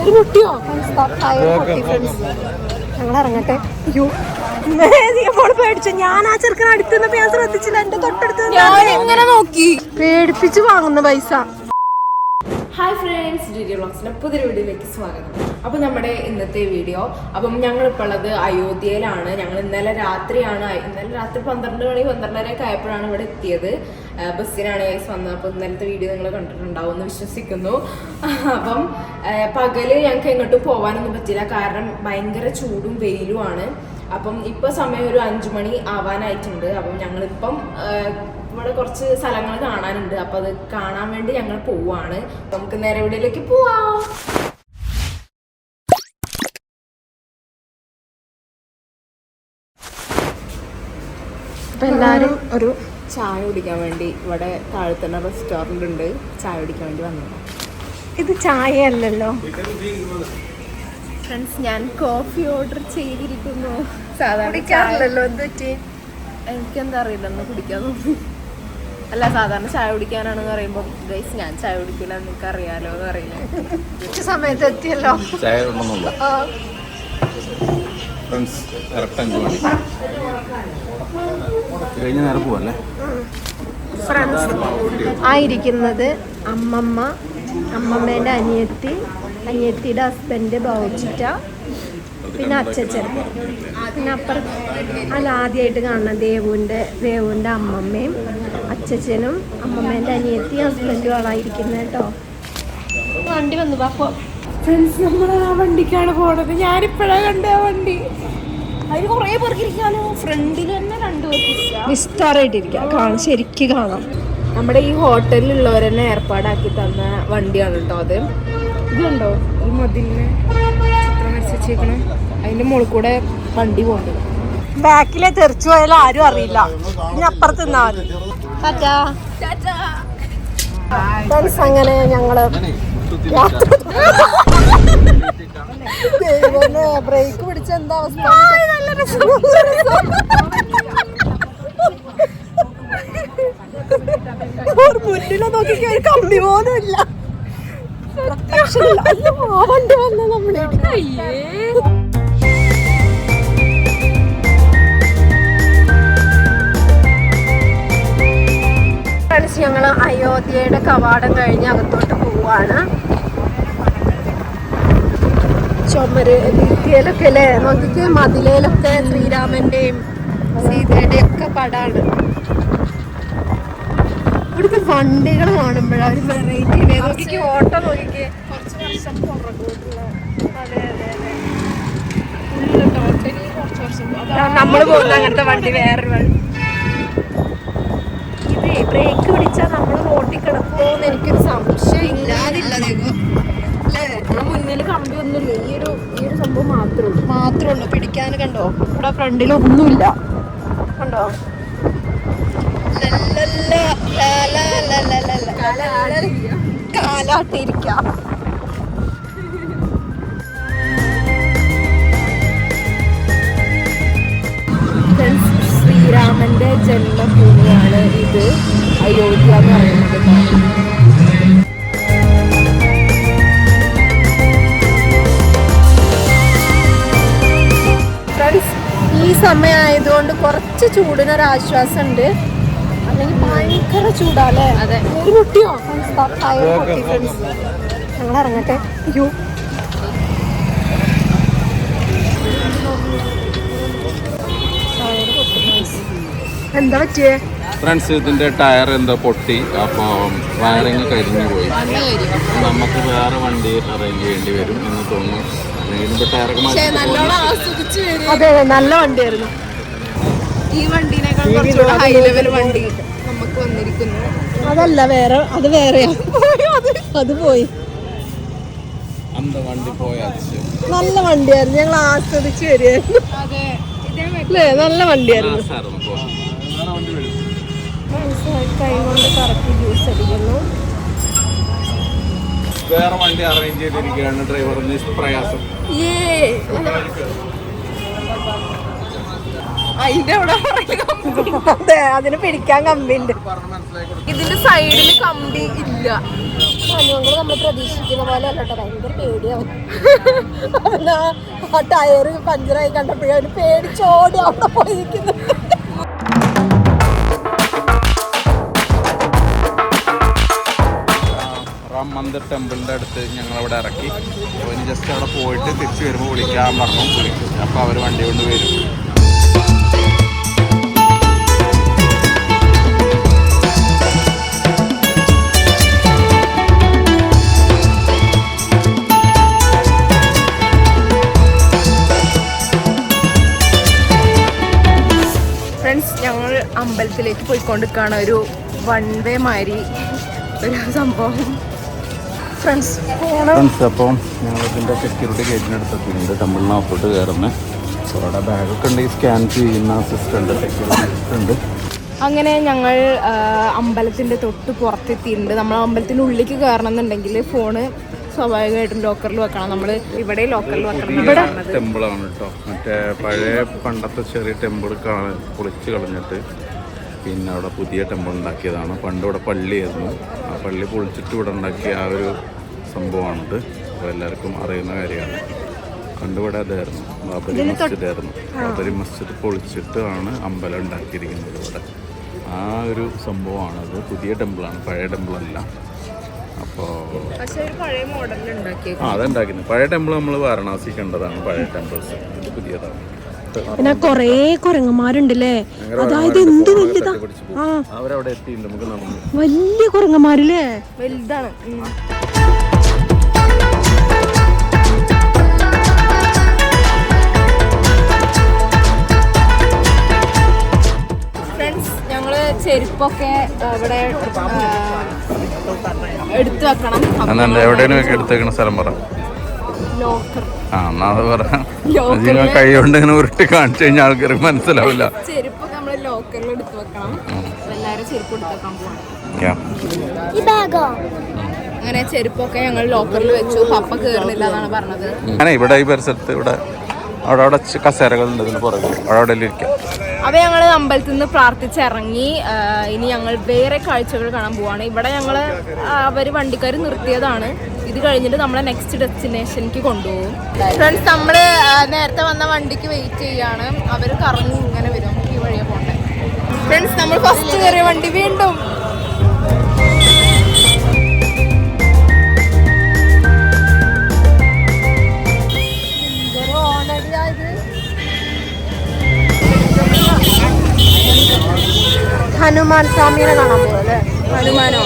ഒരു മുട്ടിയോ ഞങ്ങൾ ഇറങ്ങട്ടെ അയ്യോ പേടിച്ചു. ഞാൻ ആ ചെറുക്കൻ അടുത്തുനിന്നപ്പോ ഞാൻ ശ്രദ്ധിച്ചില്ല. എന്റെ തൊട്ടടുത്ത് എങ്ങനെ നോക്കി? പേടിപ്പിച്ച് വാങ്ങുന്ന പൈസ. ഹായ് ഫ്രണ്ട്സ് ഡിഡി വ്ളോഗ്സിന്റെ പുതിയൊരു വീഡിയോയിലേക്ക് സ്വാഗതം. അപ്പോൾ നമ്മുടെ ഇന്നത്തെ വീഡിയോ അപ്പം ഞങ്ങളിപ്പോൾ ഉള്ളത് അയോധ്യയിലാണ്. ഞങ്ങൾ ഇന്നലെ രാത്രിയാണ് ഇന്നലെ രാത്രി പന്ത്രണ്ട് മണി പന്ത്രണ്ടരയൊക്കെ ആയപ്പോഴാണ് ഇവിടെ എത്തിയത്. ബസ്സിനാണ് ഗൈസ് വന്നത്. അപ്പോൾ ഇന്നലത്തെ വീഡിയോ നിങ്ങൾ കണ്ടിട്ടുണ്ടാവും എന്ന് വിശ്വസിക്കുന്നു. അപ്പം പകൽ ഞങ്ങൾക്ക് എങ്ങോട്ടും പോകാനൊന്നും പറ്റില്ല കാരണം ഭയങ്കര ചൂടും വെയിലുമാണ്. അപ്പം ഇപ്പോൾ സമയം ഒരു അഞ്ചു മണി ആവാനായിട്ടുണ്ട്. അപ്പം ഞങ്ങളിപ്പം ഇവിടെ കുറച്ച് സ്ഥലങ്ങൾ കാണാനുണ്ട്. അപ്പൊ അത് കാണാൻ വേണ്ടി ഞങ്ങൾ പോവാണ്. നമുക്ക് നേരെ എവിടെയിലേക്ക് പോവാം. അപ്പൊ എല്ലാരും ഒരു ചായ കുടിക്കാൻ വേണ്ടി ഇവിടെ താഴെ തന്നെ റെസ്റ്റോറന്റ് ഉണ്ട്. ചായ കുടിക്കാൻ വേണ്ടി വന്നതാണ് ഇത് ചായ അല്ലല്ലോ ഫ്രണ്ട്സ് ഞാൻ കോഫി ഓർഡർ ചെയ്തിരിക്കുന്നു. സാധാരണ ചായ- കുടിക്കാറില്ലല്ലോ എന്ത് പറ്റി എനിക്കെന്താ അറിയില്ല ഒന്ന് കുടിക്കാൻ തോന്നി അല്ല സാധാരണ ചായ കുടിക്കാനാണെന്ന് പറയുമ്പോൾ ഗൈസ് ഞാൻ ചായ കുടിക്കില്ല നിങ്ങൾക്ക് അറിയാലോ എന്ന് അറിയില്ല ഉച്ച സമയത്ത് എത്തിയല്ലോ. ചായ കഴിഞ്ഞ നേരം പോവല്ലേ? ഫ്രണ്ട്സ് ആയിരിക്കുന്നത് അമ്മമ്മ അമ്മമ്മേന്റെ അനിയത്തി അനിയത്തിയുടെ ഹസ്ബൻഡ് ബൗച്ചിറ്റ പിന്നെ അച്ഛച്ചൻ പിന്നെ അപ്പുറം അല്ല ആദ്യമായിട്ട് കാണണം ദേവുവിന്റെ ദേവുവിന്റെ അമ്മമ്മയും അച്ഛനും അമ്മമ്മേന്റെ അനിയത്തി ഹസ്ബൻഡും ആളായിരിക്കുന്നത് കേട്ടോ. വണ്ടി വന്നു അപ്പോൾ ഫ്രണ്ട്സ് നമ്മൾ ആ വണ്ടിക്കാണ് പോണത്. ഞാനിപ്പോഴാണ് കണ്ട ആ വണ്ടി. അതിന് കുറേ പേർക്കിരിക്കാനോ ഫ്രണ്ടിൽ തന്നെ രണ്ടു പേർക്ക് ഇരിക്കാം. വിസ്താരമായിട്ടിരിക്കുക കാണാം ശരിക്കും കാണാം. നമ്മുടെ ഈ ഹോട്ടലിലുള്ളവരെന്നെ ഏർപ്പാടാക്കി തന്ന വണ്ടിയാണ് കേട്ടോ അത്. ഇതുണ്ടോ? ഈ മതിലിന്? വെച്ചേക്കണം. അതിന്റെ മുകളിൽ കൂടെ വണ്ടി പോകണ്ടത് ബാക്കിലെ തെറിച്ചു പോയാലും ആരും അറിയില്ല. ഇനി അപ്പുറത്ത് അങ്ങനെ ഞങ്ങൾ ബ്രേക്ക് പിടിച്ച എന്താ അവസ്ഥ? മുന്നിലെ നോക്കി ഒരു കമ്പി പോലും ഇല്ല പ്രത്യക്ഷമില്ല. അയ്യോ, ആ വണ്ടി വന്ന നമ്മളെ ഫ്രണ്ട്സ് ഞങ്ങൾ അയോധ്യയുടെ കവാടം കഴിഞ്ഞ് അകത്തോട്ട് പോവാണ്. ചുമര് ഭിത്തിയിലൊക്കെ അല്ലേ? നോക്കിക്ക് മതിലയിലൊക്കെ ശ്രീരാമന്റെയും സീതയുടെയും ഒക്കെ പടാണ്. ഇവിടുത്തെ വണ്ടികൾ കാണുമ്പോഴാണ് ഒരു വെറൈറ്റി നോക്കിക്ക് ഓട്ടോ നോക്കിക്ക്. കുറച്ച് വർഷം പുറകോട്ടുള്ള അതെ അതെ അതെ. നമ്മൾ പോകുന്ന അങ്ങനത്തെ വണ്ടി വേറൊരു വണ്ടി. ഇതേ ബ്രേക്ക് പിടിച്ചാൽ നമ്മൾ റോട്ടിൽ കിടക്കുമോന്ന് എനിക്കൊരു സംശയം ഇല്ലാതില്ല മുന്നിൽ കമ്പി ഒന്നുമില്ല. ഈ ഒരു ഈ ഒരു സംഭവം മാത്രമേ ഉള്ളൂ. മാത്രമേ ഉള്ളൂ. പിടിക്കാൻ കണ്ടോ? ഇവിടെ ഫ്രണ്ടിൽ ഒന്നുമില്ല കണ്ടോ? ഫ്രണ്ട്സ് ശ്രീരാമന്റെ ജന്മഭൂമിയാണ് ഇത്. അയോധ്യ എന്ന് പറയുന്നത് ഈ സമയമായതുകൊണ്ട് കുറച്ച് ചൂടിനൊരാശ്വാസമുണ്ട്. അല്ലെങ്കിൽ ഭയങ്കര ചൂടാല്ലേ? ഒരു മുട്ടിയോ ടയർ പൊട്ടി ഫ്രണ്ട്സ് ഞങ്ങൾ ഇറങ്ങട്ടെ. അയ്യോ. എന്താ പറ്റിയേ? ഫ്രണ്ട്സ് ഇതിന്റെ ടയർ എന്തോ പൊട്ടി. അപ്പോൾ വയറിങ് കരിഞ്ഞു പോയി. നമുക്ക് വേറെ വണ്ടി അറേഞ്ച് ചെയ്യേണ്ടി വരും എന്ന് തോന്നുന്നു. അതെ നല്ല വണ്ടിയായിരുന്നു. ഈ വണ്ടീനേക്കാൾ കുറച്ചുകൂടെ ഹൈ ലെവൽ വണ്ടി നമുക്ക് വന്നിരിക്കുന്നു. അതല്ല വേറെ അത് വേറെ അത് പോയി. നല്ല വണ്ടിയായിരുന്നു. ഞങ്ങൾ ആസ്വദിച്ച് വരികയായിരുന്നു. അല്ലേ നല്ല വണ്ടിയായിരുന്നു. വേറെ വണ്ടി വരും കൈ കൊണ്ട് കറക്കി ജ്യൂസ് അടിക്കുന്നു. വേറെ വണ്ടി അറേഞ്ച് ചെയ്തിരിക്കുകയാണ് ഡ്രൈവറിന് പ്രയാസം. അതിന്റെ അവിടെ. അതെ അതിന് പിടിക്കാൻ കമ്പിണ്ട്. ഇതിന്റെ സൈഡിൽ കമ്പി ഇല്ല. ഞങ്ങൾ നമ്മൾ പ്രതീക്ഷിക്കുന്ന പോലെ അല്ലട്ടോ ഭയങ്കര പേടിയാവും. അവന് ആ ടയറ് പഞ്ചറായി കണ്ടപ്പോഴേ അവന് പേടിച്ചോടി അവിടെ പോയിരിക്കുന്നു. റാം മന്ദിർ ടെമ്പിളിന്റെ അടുത്ത് ഞങ്ങൾ അവിടെ ഇറക്കി ജസ്റ്റ് അവിടെ പോയിട്ട് തിരിച്ചു വരുമ്പോൾ വിളിക്കാൻ പറഞ്ഞു വിളിക്കും. അപ്പോൾ അവർ വണ്ടി കൊണ്ട് വരും. അമ്പലത്തിലേക്ക് പോയിക്കൊണ്ടിരിക്കുകയാണ് ഒരു വൺ വേ മാതിരി ഒരു സംഭവം. ഫ്രണ്ട്സ് ഫ്രണ്ട്സ് അപ്പം ഞങ്ങൾ ഇതിന്റെ സെക്യൂരിറ്റി ഗേറ്റിനടുത്തെത്തിയിട്ടുണ്ട് കയറുന്നത് അപ്പോൾ അവിടെ ബാഗൊക്കെ ഉണ്ടെങ്കിൽ സ്കാൻ ചെയ്യുന്ന സെക്യൂരിറ്റി ഉണ്ട്. അങ്ങനെ ഞങ്ങൾ അമ്പലത്തിന്റെ അമ്പലത്തിന്റെ തൊട്ട് പുറത്തെത്തിയിട്ടുണ്ട്. നമ്മൾ അമ്പലത്തിന്റെ ഉള്ളിലേക്ക് കയറണം എന്നുണ്ടെങ്കിൽ ഫോണ് സ്വാഭാവികമായിട്ടും ലോക്കറിൽ വെക്കണം. നമ്മൾ ഇവിടെ ലോക്കറിൽ വെക്കണം. ഇവിടെ ടെമ്പിൾ ടെമ്പിളാണ് കേട്ടോ മറ്റേ പഴയ പണ്ടത്തെ ചെറിയ ടെമ്പിൾ പൊളിച്ച് കളഞ്ഞിട്ട്. പിന്നെ അവിടെ പുതിയ ടെമ്പിൾ ഉണ്ടാക്കിയതാണ്. പണ്ട് ഇവിടെ പള്ളിയായിരുന്നു ആ പള്ളി പൊളിച്ചിട്ട് ഇവിടെ ഉണ്ടാക്കിയ ആ ഒരു സംഭവമാണിത്. അപ്പോൾ എല്ലാവർക്കും അറിയുന്ന കാര്യമാണ്. പണ്ട് ഇവിടെ അതായിരുന്നു. ബാബരി മസ്ജിദായിരുന്നു ബാബരി മസ്ജിദ് പൊളിച്ചിട്ടാണ് ആണ് അമ്പലം ഉണ്ടാക്കിയിരിക്കുന്നത് ഇവിടെ. ആ ഒരു സംഭവമാണത്. പുതിയ ടെമ്പിളാണ് പഴയ ടെമ്പിളല്ല അപ്പോൾ ആ അതുണ്ടാക്കുന്നത് പഴയ ടെമ്പിൾ നമ്മൾ വാരണാസി കണ്ടതാണ്. പഴയ ടെമ്പിൾസ് ഇത് പുതിയതാണ്. പിന്നെ കൊറേ കുരങ്ങന്മാരുണ്ടല്ലേ? അതായത് എന്ത് വലുതാ. ആ. വലിയ കുരങ്ങന്മാരില്ലേ? വലുതാണ്. ചെരുപ്പൊക്കെ ഇവിടെ എടുത്തു വെക്കണം. എവിടെയെങ്കിലും എവിടെയാണ് എടുത്തേക്കണ സ്ഥലം പറ. ലോക്കർ ആ എന്നാ അത് പറ. കൈകൊണ്ട് ഇങ്ങനെ ഉരുട്ടി കാണിച്ചു കഴിഞ്ഞാൽ ആൾക്കാർക്ക് മനസ്സിലാവില്ല. ചെരുപ്പ് നമ്മൾ ലോക്കറിൽ എടുത്തു വെക്കണം. അപ്പൊ എല്ലാരും ചെരുപ്പ് എടുത്തു വെക്കാൻ പോകണം യാ. അങ്ങനെ ചെരുപ്പൊക്കെ ഞങ്ങൾ ലോക്കറിൽ വെച്ചു. പപ്പ കേറുന്നില്ല എന്നാണ് പറഞ്ഞത്. അങ്ങനെ ഇവിടെ ഈ പരിസരത്ത് ഇവിടെ അവിടെ അവിടെ കസേരകളുണ്ട് ഇതിന് പുറകെ. അവിടെ അവിടെ ഇരിക്കാം. അപ്പൊ ഞങ്ങൾ അമ്പലത്തിൽ നിന്ന് പ്രാർത്ഥിച്ചിറങ്ങി ഇനി ഞങ്ങൾ വേറെ കാഴ്ചകൾ കാണാൻ പോവാണ്. ഇവിടെ ഞങ്ങൾ അവർ വണ്ടിക്കാർ നിർത്തിയതാണ്. ഇത് കഴിഞ്ഞിട്ട് നമ്മളെ നെക്സ്റ്റ് ഡെസ്റ്റിനേഷനിലേക്ക് കൊണ്ടുപോകും. ഫ്രണ്ട്സ് നമ്മൾ നേരത്തെ വന്ന വണ്ടിക്ക് വെയിറ്റ് ചെയ്യാണ്. അവർ കറങ്ങി ഇങ്ങനെ വരും. ഈ വഴിയെ പോണ്ടേ ഫ്രണ്ട്സ് നമ്മൾ ഫസ്റ്റ് കയറിയ വണ്ടി വീണ്ടും. ഹനുമാൻ സ്വാമിയെ കാണാൻ പോകും അല്ലേ? ഹനുമാനോ?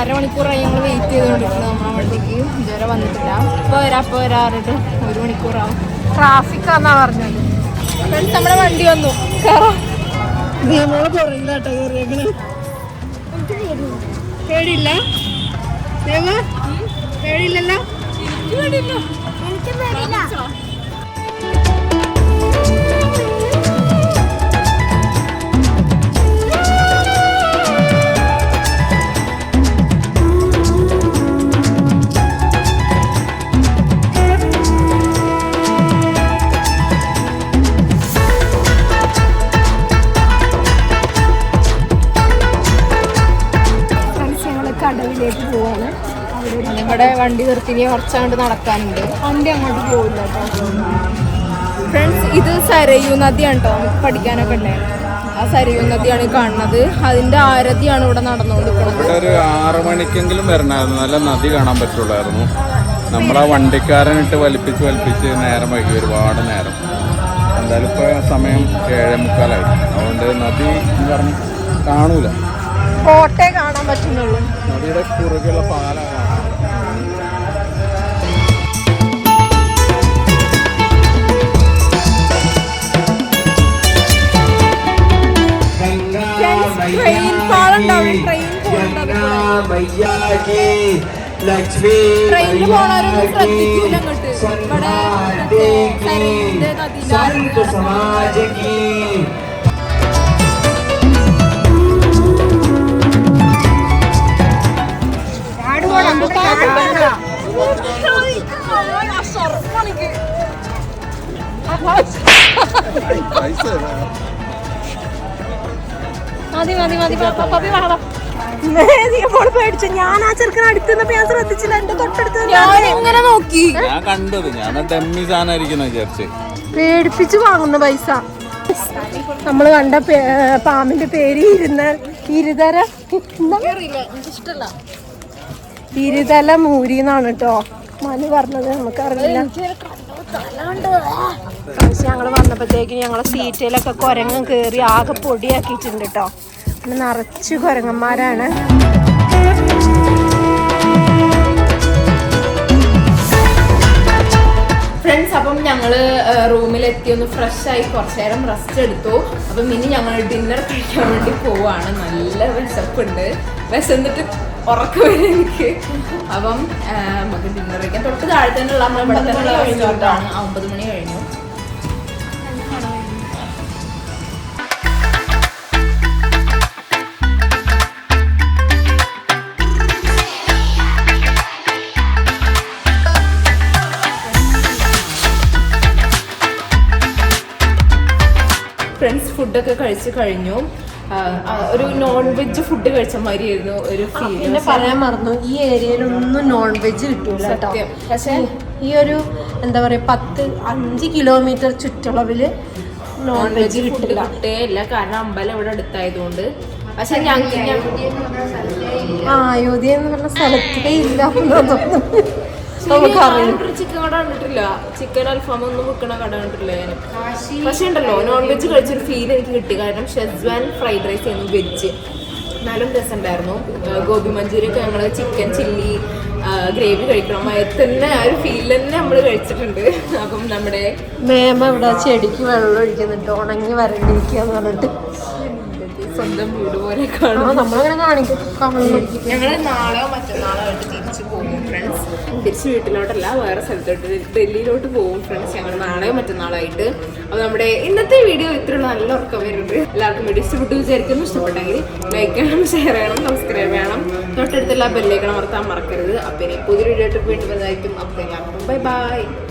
അരമണിക്കൂറായി ഞങ്ങൾ വെയിറ്റ് ചെയ്തുകൊണ്ടിരുന്നത് നമ്മളെ വണ്ടിക്ക് ഇതുവരെ വന്നിട്ടില്ല. ഇപ്പോൾ വരാം ഇപ്പോൾ വരാ പറഞ്ഞിട്ട് ഒരു മണിക്കൂറാവും. ട്രാഫിക് ആന്നാ പറഞ്ഞത്. ഫ്രണ്ട്സ് നമ്മുടെ വണ്ടി വന്നു. നമ്മൾ പുറകിലാട്ടോ കയറിയേക്കണേ പേടിയില്ല? പേടിയില്ലല്ലോ? കടവിലേക്ക് വണ്ടി നിർത്തിനി കുറച്ചാണ്ട് നടക്കാനുണ്ട്. വണ്ടി അങ്ങോട്ട് പോകില്ല കേട്ടോ ഫ്രണ്ട്സ് ഇത് സരയു നദിയാണ് കേട്ടോ പഠിക്കാനൊക്കെ ഉണ്ടേ ആ സരയു നദിയാണ് കാണുന്നത്. അതിന്റെ ആരതിയാണ് ഇവിടെ നടന്നുകൊണ്ടിരിക്കുന്നത്. ഇവിടെ ഒരു ആറ് മണിക്കെങ്കിലും വരണമായിരുന്നു നല്ല നദി കാണാൻ പറ്റുള്ളായിരുന്നു. നമ്മളാ വണ്ടിക്കാരനിട്ട് വലിപ്പിച്ച് വലിപ്പിച്ച് നേരം വൈകി ഒരുപാട് നേരം. എന്തായാലും ഇപ്പോൾ സമയം ഏഴേ മുക്കാലായി. അതുകൊണ്ട് നദി എന്ന് പറഞ്ഞ് കാണൂല. കോട്ടയെ കാണാൻ പറ്റുന്നുള്ളൂ. നദിയുടെ കുറുകെയുള്ള പാലം ട്രെയിൻ പോളുണ്ടാവും ട്രെയിൻ ട്രെയിനിൽ പോണവരൊന്നും ശ്രദ്ധിക്കൂല അങ്ങോട്ട് ഇവിടെ നദിയിലാണ് സമാജകീ പൈസ മതി മതി മതി. പാപ്പ പപ്പി വാ വാ. പേടിച്ചു. ഞാൻ ആ ചെറുക്കൻ അടുത്തുനിന്നപ്പോ ഞാൻ ശ്രദ്ധിച്ചില്ല. എന്റെ തൊട്ടടുത്ത് ഇങ്ങനെ നോക്കി? ഞാൻ കണ്ടത്. ഞാൻ ഡമ്മി സാധനമായിരിക്കുന്ന വിചാരിച്ച്. പേടിപ്പിച്ച് വാങ്ങുന്ന പൈസ. നമ്മൾ കണ്ട പാമ്പിന്റെ പേര് ഇരുന്ന ഇരുതര ഇഷ്ടല്ല ഇരുതല മൂരി എന്നാണ് കേട്ടോ. മനു പറഞ്ഞത് നമുക്കറിയില്ല. പക്ഷെ ഞങ്ങൾ വന്നപ്പോഴത്തേക്ക് ഞങ്ങളെ സീറ്റിലൊക്കെ കുരങ്ങും കേറി ആകെ പൊടിയാക്കിയിട്ടുണ്ട് കേട്ടോ. നിറച്ച് കുരങ്ങന്മാരാണ്. ഫ്രണ്ട്സ് അപ്പം ഞങ്ങൾ റൂമിലെത്തി ഒന്ന് ഫ്രഷ് ആയി കുറച്ച് നേരം റെസ്റ്റ് എടുത്തു. അപ്പം ഇനി ഞങ്ങൾ ഡിന്നർ കഴിക്കാൻ വേണ്ടി പോവാണ്. നല്ല വിശപ്പുണ്ട്. വിശന്നിട്ട് ഉറക്കം എനിക്ക്. അപ്പം നമുക്ക് ഡിന്നർ കഴിക്കാൻ തൊട്ട് താഴെ തന്നെയുള്ള നമ്മൾ ഇവിടെ തന്നെയുള്ള റെസ്റ്റോറന്റാണ് ഒമ്പത് മണി കഴിഞ്ഞു. ഫ്രണ്ട്സ് ഫുഡൊക്കെ കഴിച്ച് കഴിഞ്ഞു. ഒരു നോൺ വെജ് ഫുഡ് കഴിച്ച മാതിരിയായിരുന്നു ഒരു ഫീൽ പിന്നെ പറയാൻ മറന്നു. ഈ ഏരിയയിലൊന്നും നോൺ വെജ് കിട്ടൂല കേട്ടോ സത്യം. പക്ഷേ ഈ ഒരു എന്താ പറയാ പത്ത് അഞ്ച് കിലോമീറ്റർ ചുറ്റളവിൽ നോൺ വെജ് കിട്ടില്ല. കിട്ടേയില്ല. കാരണം അമ്പലം ഇവിടെ അടുത്തായതുകൊണ്ട്. പക്ഷെ ഞങ്ങൾ ആ അയോധ്യ എന്ന് പറഞ്ഞ സ്ഥലത്തേ ഇല്ല. ചിക്കൻ കട കണ്ടിട്ടില്ല. ചിക്കൻ അൽഫാം ഒന്നും വിൽക്കണ കട കണ്ടിട്ടില്ല? ഞാൻ പക്ഷെ ഉണ്ടല്ലോ നോൺ വെജ് കഴിച്ചൊരു ഫീൽ എനിക്ക് കിട്ടി. കാരണം ഷെസ്വാൻ ഫ്രൈഡ് റൈസ് ആയിരുന്നു വെജ് എന്നാലും രസമുണ്ടായിരുന്നു. ഗോബി മഞ്ചൂരി ഒക്കെ ഞങ്ങൾ ചിക്കൻ ചില്ലി ഗ്രേവി കഴിക്കണം. തന്നെ ആ ഒരു ഫീൽ തന്നെ നമ്മൾ കഴിച്ചിട്ടുണ്ട്. അപ്പം നമ്മുടെ മേമ ഇവിടെ ചെടിക്ക് വെള്ളം ഒഴിക്കുന്നുണ്ട്. ഉണങ്ങി വരണ്ടിരിക്കാന്ന് പറഞ്ഞിട്ട്. സ്വന്തം വീട് പോലെ കാണും. നമ്മളങ്ങനെ കാണിക്കും. ഞങ്ങൾ നാളെയോ മറ്റന്നാളോ ആയിട്ട് തിരിച്ചു പോകും തിരിച്ച് വീട്ടിലോട്ടല്ല വേറെ സ്ഥലത്തോട്ട് ഡൽഹിയിലോട്ട് പോകും ഫ്രണ്ട്സ് ഞങ്ങൾ നാളെയോ മറ്റന്നാളായിട്ട്. അപ്പൊ അപ്പോൾ നമ്മുടെ ഇന്നത്തെ വീഡിയോ ഇത്രയുള്ള. നല്ല ഉറക്കം വരുന്നുണ്ട്. എല്ലാവർക്കും വീഡിയോ ഇഷ്ടപ്പെട്ടു വിചാരിക്കുന്നു. ഇഷ്ടപ്പെട്ടെങ്കിൽ ലൈക്ക് ചെയ്യണം ഷെയർ ചെയ്യണം സബ്സ്ക്രൈബ് ചെയ്യണം. തൊട്ടടുത്തുള്ള ബെല്ലേക്കണം മറക്കാൻ മറക്കരുത്. അപ്പം ഇനി പുതിയൊരു വീഡിയോ ആയിട്ട് വീണ്ടും വരുന്നതായിരിക്കും. എല്ലാവർക്കും ബൈ ബൈ